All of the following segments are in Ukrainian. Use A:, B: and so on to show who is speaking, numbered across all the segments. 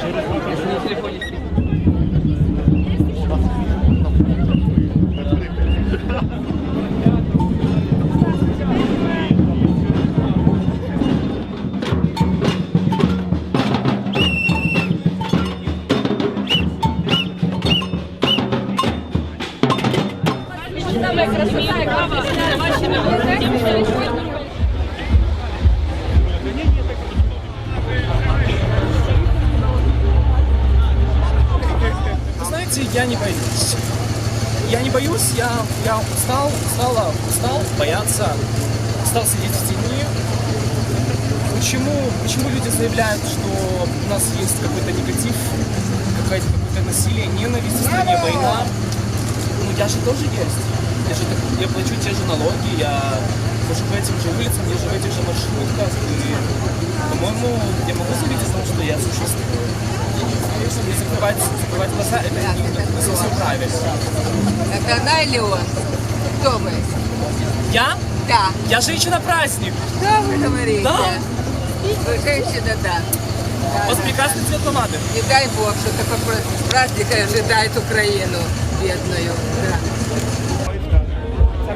A: Через Вы знаете, я не боюсь. Я не боюсь, я, я устал, устала, устал бояться, устал сидеть в тени. Почему, почему люди заявляют, что у нас есть какой-то негатив, какое-то какое-то насилие, ненависть в стране, война? Ну, я же тоже есть. Я же так- я плачу те же налоги, я хожу по этим же улицам, езжу в этих же маршрутках. И, по-моему, я могу заявить о том, что я существую. Не закрывать, закрывать глаза, это не, не совсем правильно.
B: Это она или он? Кто вы?
A: Я?
B: Да.
A: Я женщина-праздник.
B: Что вы говорите?
A: Да.
B: Вы женщина, да.
A: У вас прекрасный цвет помады.
B: Не дай бог, что такой пра- праздник ожидает Украину бедную. Да.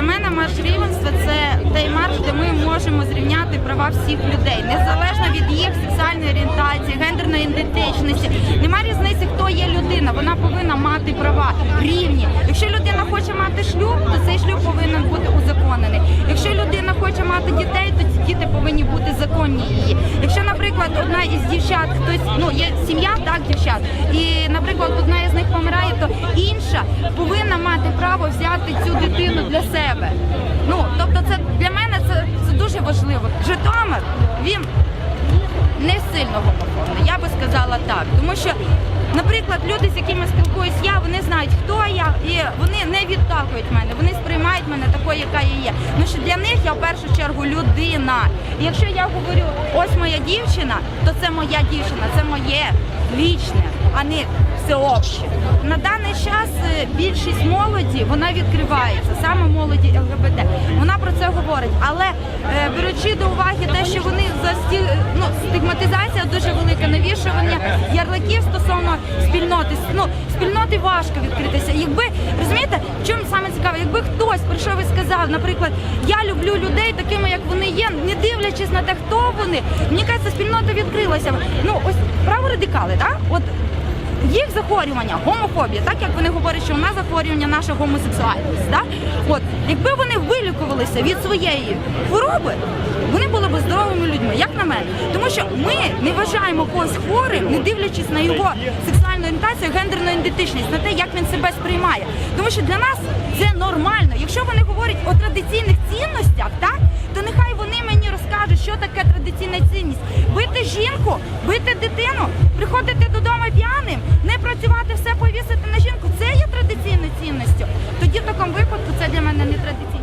C: Для мене марш рівенства це той марш, де ми можемо зрівняти права всіх людей, незалежно від їх сексуальної орієнтації, гендерної ідентичності. Нема різниці, хто є людина. Вона повинна мати права рівні. Якщо людина хоче мати шлюб, то цей шлюб повинен бути узаконений. Якщо людина мати дітей, то ці діти повинні бути законні її. Якщо, наприклад, одна із дівчат, хтось ну є сім'я, так дівчат, і, наприклад, одна із них помирає, то інша повинна мати право взяти цю дитину для себе. Ну тобто, це для мене це, це дуже важливо. Житомир він не сильно гомофобний, я би сказала так. Тому що, наприклад, люди, з якими спілкуюсь я, вони знають, хто я, і вони не відтакують мене, мене такою, яка я є. Ну що для них я в першу чергу людина. І якщо я говорю, ось моя дівчина, то це моя дівчина, це моє вічне, а не всеобще. На даний час е, більшість молоді вона відкривається, саме молоді ЛГБТ. Вона про це говорить, але е, беручи до уваги те, що вони засті... ну, стигматизація дуже велика, навішування ярликів стосовно спільноти. Ну, спільноти важко відкритися. Хтось прийшов і сказав, наприклад, я люблю людей такими, як вони є, не дивлячись на те, хто вони, мені кажеться, спільнота відкрилася. Ну ось праворадикали, так? От їх захворювання, гомофобія, так як вони говорять, що нас захворювання наша гомосексуальність. Так? От, якби вони вилікувалися від своєї хвороби, вони були б здоровими людьми, як на мене. Тому що ми не вважаємо когось хворим, не дивлячись на його сексуальну орієнтацію, гендерну ідентичність, на те, як він себе сприймає. Тому що для нас це нормально. Якщо вони говорять о традиційних цінностях, так то нехай вони мені розкажуть, що таке традиційна цінність. Бити жінку, бити дитину, приходити додому п'яним, не працювати, все повісити на жінку. Це є традиційною цінністю. Тоді в такому випадку це для мене не традиційно.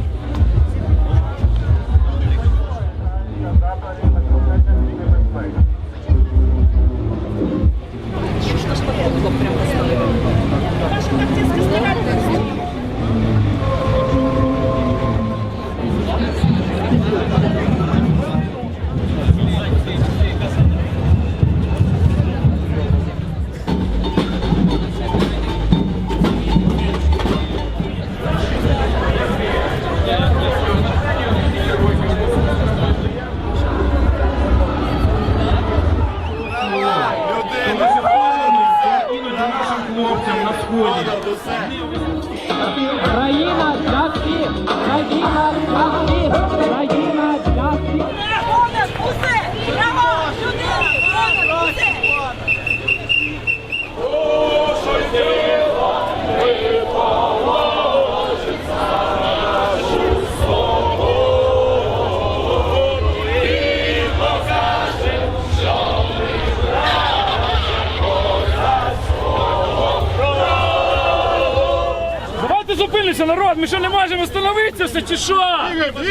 D: Остановимося, народ! Ми що не можемо остановитися все чи що?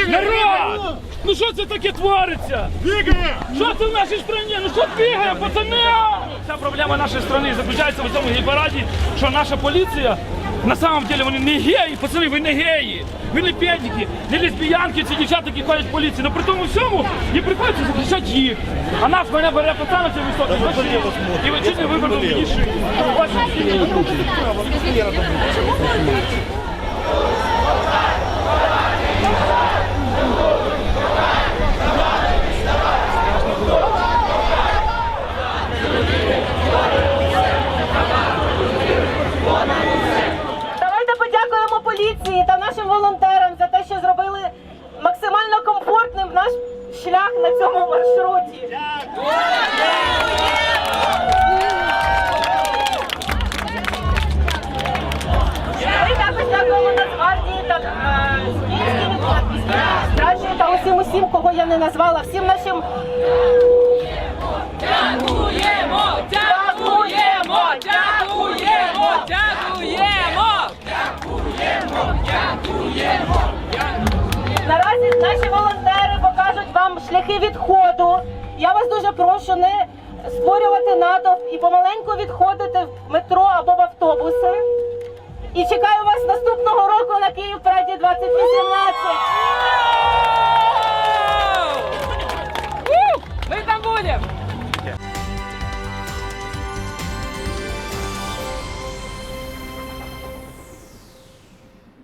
D: Народ! Ну що це таке твориться? Бігає! Що це в нашій країні? Ну що бігає, пацани? Вся проблема нашої країни заключається в цьому гей-параді, що наша поліція на самом деле вони не геї, пацани, ви не геї. Ви не педики, не лесбіянки, ці дівчата, які ходять в поліції. Ну при тому всьому їм приходиться захищати їх. А нас мене бере пацан цей високий машині, і ви чуть не вивернули мені шию. Ось
E: дякуємо Нацгвардії та е, усім усім, кого я не назвала, всім нашим
B: Дякуємо! Дякуємо! Дякуємо! Дякуємо!
E: Наразі наші волонтери покажуть вам шляхи відходу. Я вас дуже прошу не створювати натовп і помаленьку відходити в метро або в автобуси. І чекаю вас наступного року на Київ Праді 2018.